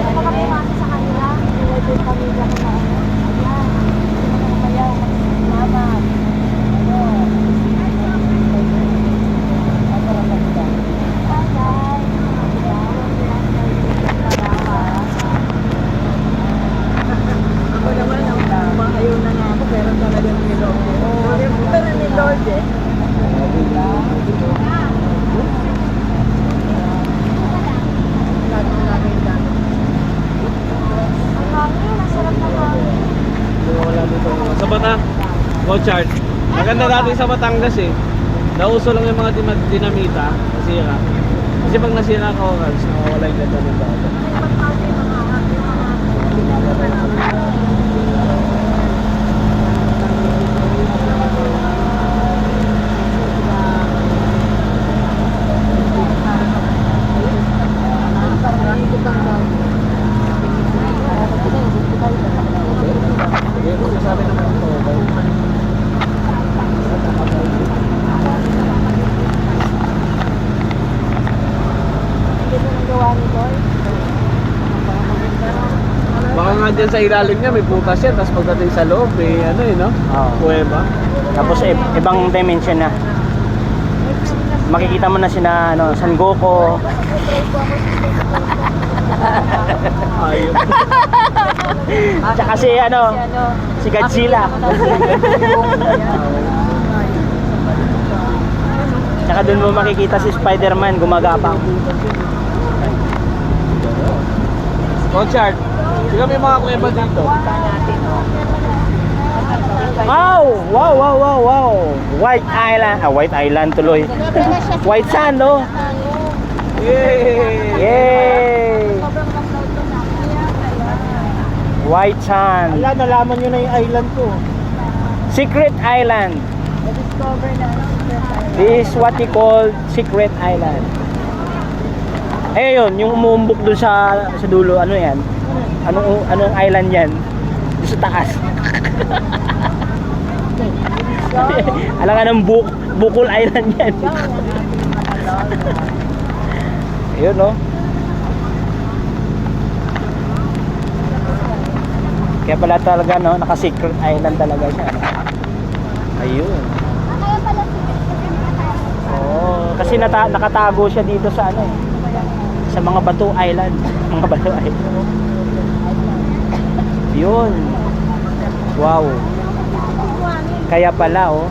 Nakakapumasa sa kanila. Hindi yung pamilya ko na ano. Ayan. Mamaya, mama. Ano? Ako naman, ang umahayaw na nga ako, pero talagang niloko. Oo, ito na ni Lord eh. Lahat ng namin dami. Ang hangin, ang sarap ng hangin. Wala dito. Sa Bata, go chart. Maganda dati sa Batangas eh. Nauso lang yung mga din- dinamita, nasira. Kasi pag nasira ka orals, nawawala yung ganda ng bata. Hindi ko sasabi naman ito. Hindi mo nagawa ni Lord. Baka nga dyan sa ilalim niya may butas yan, tapos pagdating sa loob, eh, ano eh, no? Oo. Kuweba. Tapos i- ibang dimension na. Makikita mo na sina ano, San Goku. Ayun. Tsaka si ano, si Godzilla. Tsaka doon mo makikita si Spider-Man gumagapang. Go chart. Sino may mga kuweba dito? Wow! Wow, wow, wow, wow! White Island. Ah, White Island tuloy. White Sand, no? Yay! Yay! White Sand. Wala, nalaman nyo na yung island ko. Secret Island. This is what we call Secret Island. Eh yun, yung umuumbok dun sa sa dulo, ano yan? Anong anong island yan? Doon sa taas. Alam nga ng Buk Bukol Island yan. Ayun no. Kaya pala talaga no, naka-secret island talaga siya. no? Ayun. Oo, kasi nata nakatago siya dito sa ano eh. Sa mga Bato Island. Mga Bato Island. Yun. Wow. Kaya pala oh.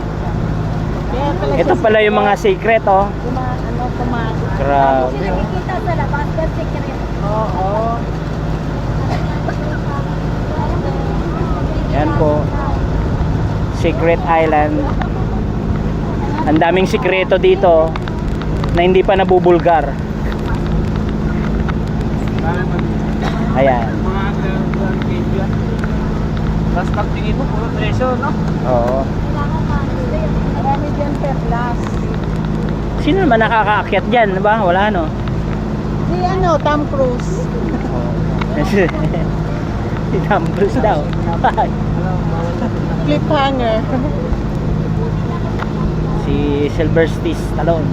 Ito pala yung mga secret oh. Kuma, ano, pumasok. Grabe. Nakikita sa labas, secret. Oo. Yan po. Secret Island. Ang daming sikreto dito na hindi pa nabubulgar. Ayan. Mga grand canyon. Tapos pagtingin mo, puro treasure, no? Oo. Kailangan ma-stay. Marami dyan per class. Sino naman nakakaakyat dyan, di ba? Wala no? Si ano, Tom Cruise. si Tom Cruise daw. Cliffhanger. si Sylvester Stallone.